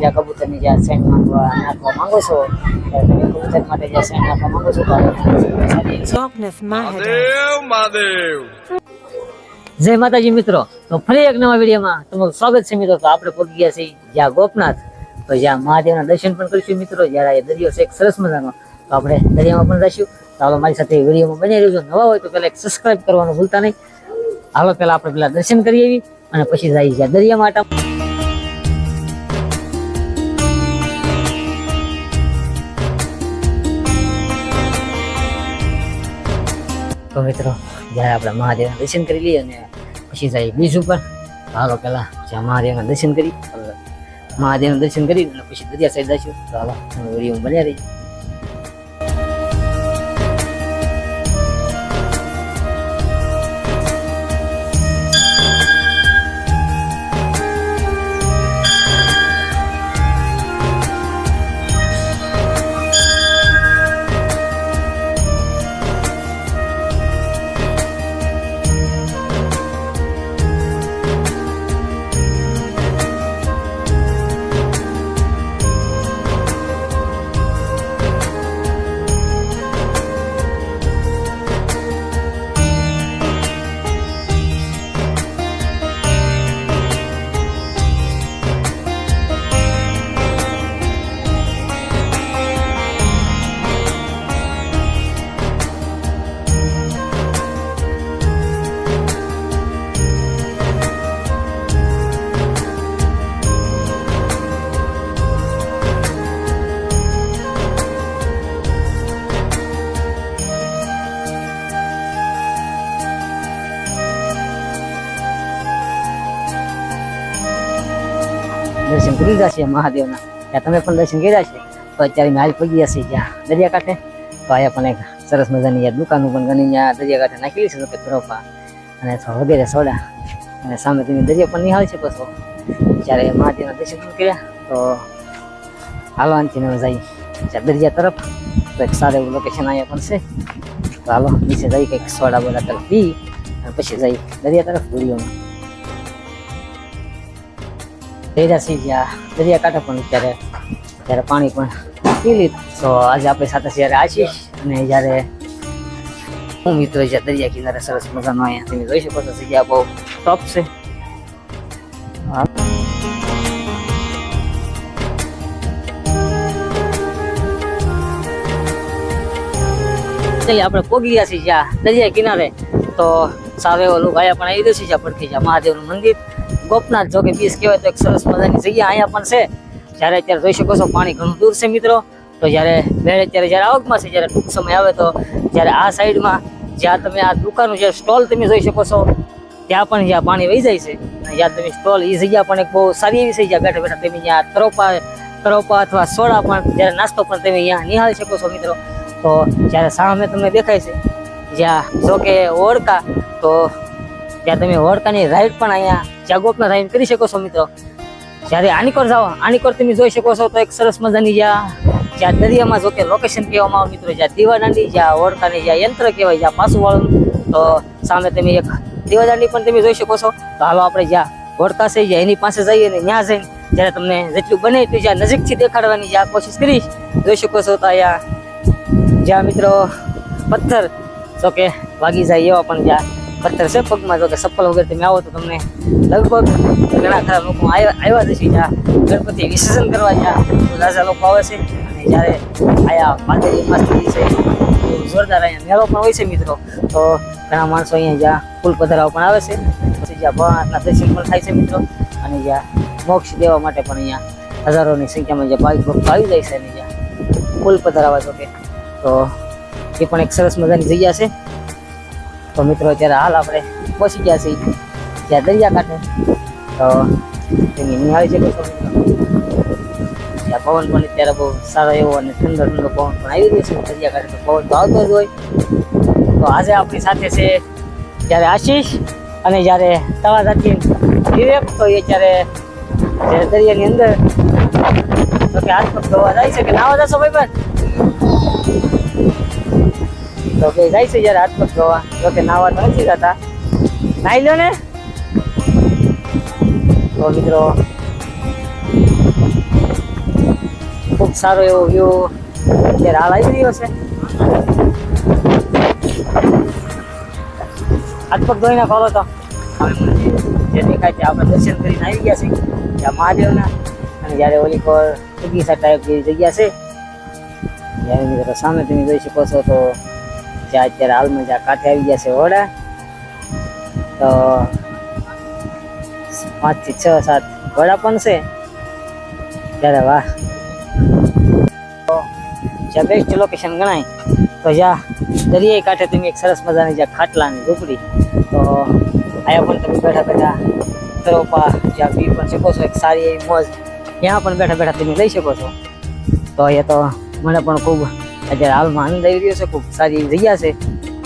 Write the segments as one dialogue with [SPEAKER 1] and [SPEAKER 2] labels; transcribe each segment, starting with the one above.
[SPEAKER 1] જ્યાં કબૂતરની જ્યાં સેન્ટ નાખવા નાખવા માંગો છો તમે કબૂતર માટે જ્યાં સેન્ટ નાખવા માંગો છો જય માતાજી મિત્રો. તો ફરી એક નવા વિડીયોમાં તમારું સ્વાગત છે મિત્રો. તો આપણે પહોંચી ગયા છીએ જ્યાં ગોપનાથ. તો જ્યાં મહાદેવના દર્શન પણ કરીશું મિત્રો. જ્યારે દરિયો છે એક સરસ મજાનો. તો આપણે દરિયામાં પણ રહીશું. તો હાલો મારી સાથે વિડીયોમાં બની રહેજો. નવા હોય તો પહેલાં એક સબસ્ક્રાઇબ કરવાનું ભૂલતા નહીં. હાલો પહેલાં આપણે પેલા દર્શન કરી આવી અને પછી જઈએ દરિયા દરિયામાં તો મિત્રો, જ્યારે આપણે મહાદેવના દર્શન કરી લઈએ અને પછી જઈએ બીજ ઉપર હાલો પહેલા જ્યાં મહાદેવના દર્શન કરી, મહાદેવના દર્શન કરી અને પછી દરિયા સાઈડ જઈશું. તો હાલો વીડિયો બન્યા દર્શન કરી લીધા છે મહાદેવના. ત્યાં તમે પણ દર્શન કર્યા છે? તો અત્યારે હાલ પગી છે જ્યાં દરિયાકાંઠે. તો અહીંયા પણ એક સરસ મજાની યાર દુકાનો પણ ઘણી ત્યાં દરિયાકાંઠે નાખેલી છે કે બરફા અને વગેરે સોડા. અને સામે તેની દરિયા પણ નિહાળ છે પછી. જ્યારે મહાદેવના દર્શન પણ કર્યા, તો હાલો આનથી જઈ જ્યાં દરિયા તરફ, તો એક સારું એવું લોકેશન અહીંયા પણ છે. તો હાલો, નીચે જઈ કંઈક સોડા બોડા તરફ. પી અને પછી જઈ દરિયા તરફ વિડીયોમાં જઈરા છીએ જ્યાં દરિયાકાંઠે પણ અત્યારે ત્યારે પાણી પણ પી લીધું. તો આજે આપણી સાથે છે જ્યારે આશીષ અને જ્યારે હું મિત્રો જ્યાં દરિયા કિનારે સરસ મજાનો અહીંયા તમે જોઈ શકો છો, જગ્યા બહુ ટોપ છે. હા. આપણે પોગી ગયા છીએ જ્યાં દરિયા કિનારે. તો સાવે ઓલું ગાયા પણ આવી ગયું છે જ્યાં પડખી જ્યાં મહાદેવનું મંદિર. ગોપનાથ જો કે કહેવાય તો એક સરસ મજાની જગ્યા અહીંયા પણ છે. જ્યારે અત્યારે જોઈ શકો છો પાણી ઘણું દૂર છે મિત્રો. તો જ્યારે બેડ અત્યારે જ્યારે આવકમાં છે, જ્યારે ટૂંક સમય આવે તો જ્યારે આ સાઈડમાં જ્યાં તમે આ દુકાનનું જે સ્ટોલ તમે જોઈ શકો છો, ત્યાં પણ જ્યાં પાણી વહી જાય છે. જ્યાં તમે સ્ટોલ એ જગ્યા પણ એક બહુ સારી એવી છે, જ્યાં બેઠા બેઠા તમે જ્યાં તરોપા તરોપા અથવા સોડા પણ જ્યારે નાસ્તો પણ તમે અહીંયા નિહાળી શકો છો મિત્રો. તો જ્યારે સામે તમને દેખાય છે, જ્યાં જો કે ઓળકા તો ત્યાં તમે હોડકાની રાઈડ પણ અહીંયા જાગોપના રાઈડ કરી શકો છો મિત્રો. જ્યારે આનીકોર જાઓ આનીકોર તમે જોઈ શકો છો તો એક સરસ મજાની જ્યાં જ્યાં દરિયામાં જો કે લોકેશન કહેવામાં આવે મિત્રો, જ્યાં દીવાદાંડી, જ્યાં હોડકાની જ્યાં યંત્ર કહેવાય, જ્યાં પાછું વાળું, તો સામે તમે એક દીવાદાંડી પણ તમે જોઈ શકો છો. તો હાલો આપણે જ્યાં હોડકા છે, જ્યાં એની પાસે જઈએ અને ત્યાં જઈને જ્યારે તમને જેટલું બને એટલું જ્યાં નજીકથી દેખાડવાની જ્યાં કોશિશ કરીશ, જોઈ શકો છો તો અહીંયા જ્યાં મિત્રો પથ્થર, જો કે વાગી જાય એવા પણ જ્યાં પથ્થર છે પગમાં જો કે ચપ્પલ વગર તમે આવો તો તમને લગભગ ઘણા ખરા લોકો આવ્યા જ છે જ્યાં ગણપતિ વિસર્જન કરવા જ્યાં રાજા લોકો આવે છે. અને જ્યારે આયા પાતળી મસ્તી છે જોરદાર અહીંયા મેળો પણ હોય છે મિત્રો. તો ઘણા માણસો અહીંયા જ્યાં ફૂલ પધરાવા પણ આવે છે. પછી જ્યાં ભગવાનના દર્શન પણ થાય છે મિત્રો. અને જ્યાં મોક્ષ દેવા માટે પણ અહીંયા હજારોની સંખ્યામાં જ્યાં ભાવિક ભક્તો આવી જાય છે અને જ્યાં ફૂલ પધરાવા જો કે. તો એ પણ એક સરસ મજાની જગ્યા છે. તો મિત્રો અત્યારે હાલ આપણે પહોંચી ગયા છીએ ત્યાં દરિયાકાંઠે. તો તેની નિહાળી છે મિત્રો. ત્યાં પવન પણ અત્યારે બહુ સારો એવો અને ઠંડો ઠંડો પવન પણ આવી રહ્યો છે. દરિયાકાંઠે તો પવન તો આવતો જ હોય. તો આજે આપણી સાથે છે જ્યારે આશીષ અને જ્યારે તળાજાથી વિવેક, તો એ જ્યારે દરિયાની અંદર, તો કે હાથ પગ ધોવા જાય છે કે નાવા જશો ભાઈ તો કે જાય છે યાર હાથ પગ ધોવા. તો કે નાવા તો નથી જતા. નાઈ લો ને. તો મિત્રો સારો એવો વ્યૂ અત્યારે હાલ આવી રહ્યો છે. હાથ પગ ધોઈને ખોલો તો. જે દેખાય છે, આપણે દર્શન કરીને આવી ગયા છે ત્યાં મહાદેવના અને જ્યારે ઓલી પર બગીચા ટાઈપ જેવી જગ્યા છે. જ્યારે મિત્રો સામે તમે જોઈ શકો છો તો અત્યારે હાલમાં જ્યાં કાંઠે આવી ગયા છે ઓડા તો પાંચથી છ, સાત વડા પણ છે. ત્યારે વાહ. તો જ્યાં બેસ્ટ લોકેશન ગણાય, તો જ્યાં દરિયાઈ કાંઠે તમે એક સરસ મજાની જ્યાં ખાટલાની ઝૂંપડી. તો અહીંયા પણ તમે બેઠા બેઠા તરોપા જ્યાં પી પણ શકો છો, એક સારી એવી મોજ. ત્યાં પણ બેઠા બેઠા તમે લઈ શકો છો. તો અહીંયા તો મને પણ ખૂબ અત્યારે હાલમાં આનંદ આવી રહ્યો છે, ખૂબ સારી જગ્યા છે.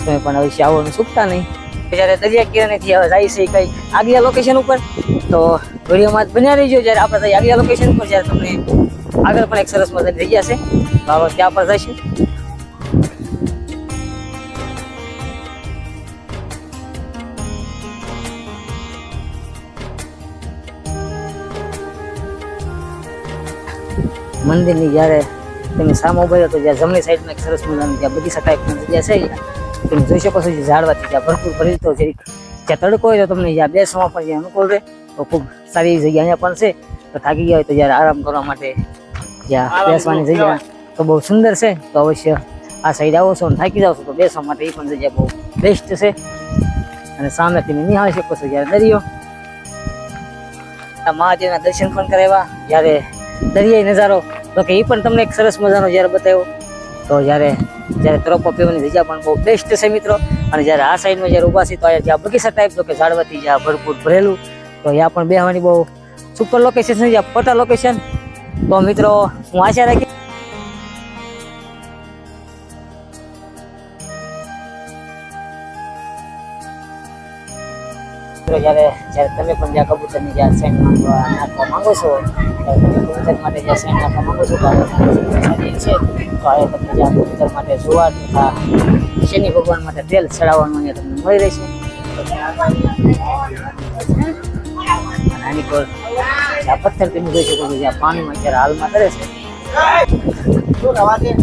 [SPEAKER 1] તમે પણ હવે આવવાનું ચૂકતા નહીં. જ્યારે દરિયા કિનારેથી હવે જાય છે કઈ આગલા લોકેશન ઉપર. તો વિડીયોમાં બન્યા રહીજો, જ્યારે આપણે આગલા લોકેશન ઉપર, જ્યારે તમને આગળ પણ એક સરસ મજાની જગ્યા છે. તો આપણે ત્યાં પર જઈશું. મંદિરની જ્યારે તમે સામે ઊભા તો જ્યાં જમણી સાઈડમાં એક સરસ મજાની જ્યાં બગીચા ટાઈપની જગ્યા છે તમે જોઈ શકો છો જે ઝાડવાથી જ્યાં ભરપૂર ભરી છે જ્યાં તડકો હોય તો તમને જ્યાં બેસવામાં પણ જ્યાં અનુકૂળ રહે તો ખૂબ સારી એવી જગ્યા અહીંયા પણ છે. તો થાકી ગયા હોય તો જ્યારે આરામ કરવા માટે જ્યાં બેસવાની જગ્યા તો બહુ સુંદર છે. તો અવશ્ય આ સાઈડ આવો છો અને થાકી જાવ છો તો બેસવા માટે એ પણ જગ્યા બહુ બેસ્ટ છે. અને સામે તમે નિહાળી શકો છો જ્યારે દરિયો મહાદેવના દર્શન પણ કરાવ્યા. જ્યારે દરિયાઈ નજારો તો કે એ પણ તમને એક સરસ મજાનો જ્યારે બતાવ્યો, તો જ્યારે જ્યારે તરોપો પીવાની જગ્યા પણ બહુ બેસ્ટ છે મિત્રો. અને જ્યારે આ સાઈડમાં જ્યારે ઊભા છે તો અહીંયા જ્યાં બગીચા ટાઈપ તો કે ઝાડવાથી જ્યાં ભરપૂર ભરેલું, તો અહીંયા પણ બેહવાની બહુ સુપર લોકેશન છે જ્યાં પટા લોકેશન તો મિત્રો, હું આશા રાખી મિત્રો જ્યારે જ્યારે તમે પણ જ્યાં કબૂતરની જ્યાં સેન્ટ માંગવા નાખવા માંગો છો ત્યારે તમે કબૂતર માટે જ્યાં સેન્ટ નાખવા માંગો છો તો છે. તો આ તમને જ્યાં કબૂતર માટે જુવાર તથા શનિ ભગવાન માટે તેલ ચડાવવાનું અહીંયા તમને મળી રહેશે. આની પર જ્યાં પથ્થર તમે જોઈ શકો છો જ્યાં પાણીમાં અત્યારે હાલમાં કરે છે.
[SPEAKER 2] શું નાખી દે.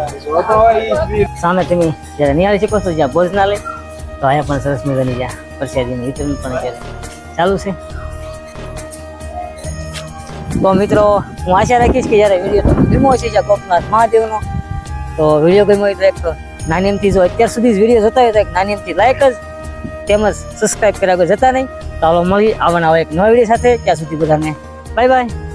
[SPEAKER 2] પગ
[SPEAKER 1] સામે તમે જ્યારે નિહાળી શકો છો, જ્યાં ભોજનાલય તો અહીંયા પણ સરસ મજાની જ્યાં પ્રસાદીનું વિતરણ પણ અત્યારે ચાલુ છે. તો મિત્રો, હું આશા રાખીશ કે જ્યારે વીડિયો ગમ્યો છે જ્યાં ગોપનાથ મહાદેવનો, તો વીડિયો ગમ્યો હોય તો એક નાની એમથી જો અત્યાર સુધી જ વીડિયો જોતા હોય તો એક નાની એમથી લાઈક જ, તેમજ સબસ્ક્રાઈબ કર્યા વગર જતા નહીં. તો ચાલો મળી આવવાના એક નવા વીડિયો સાથે. ત્યાં સુધી બધાને બાય બાય